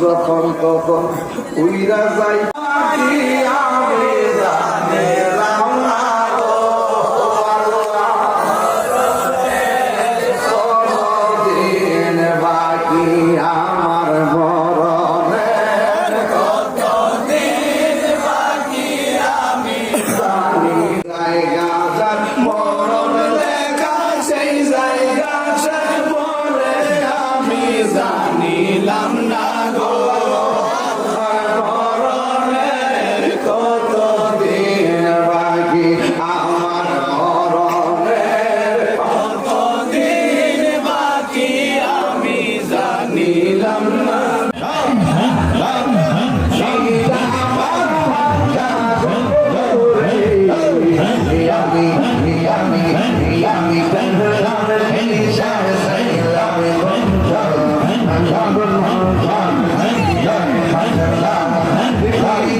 যখন তখন উইরা যাই محمد لا محمد لا محمد لا محمد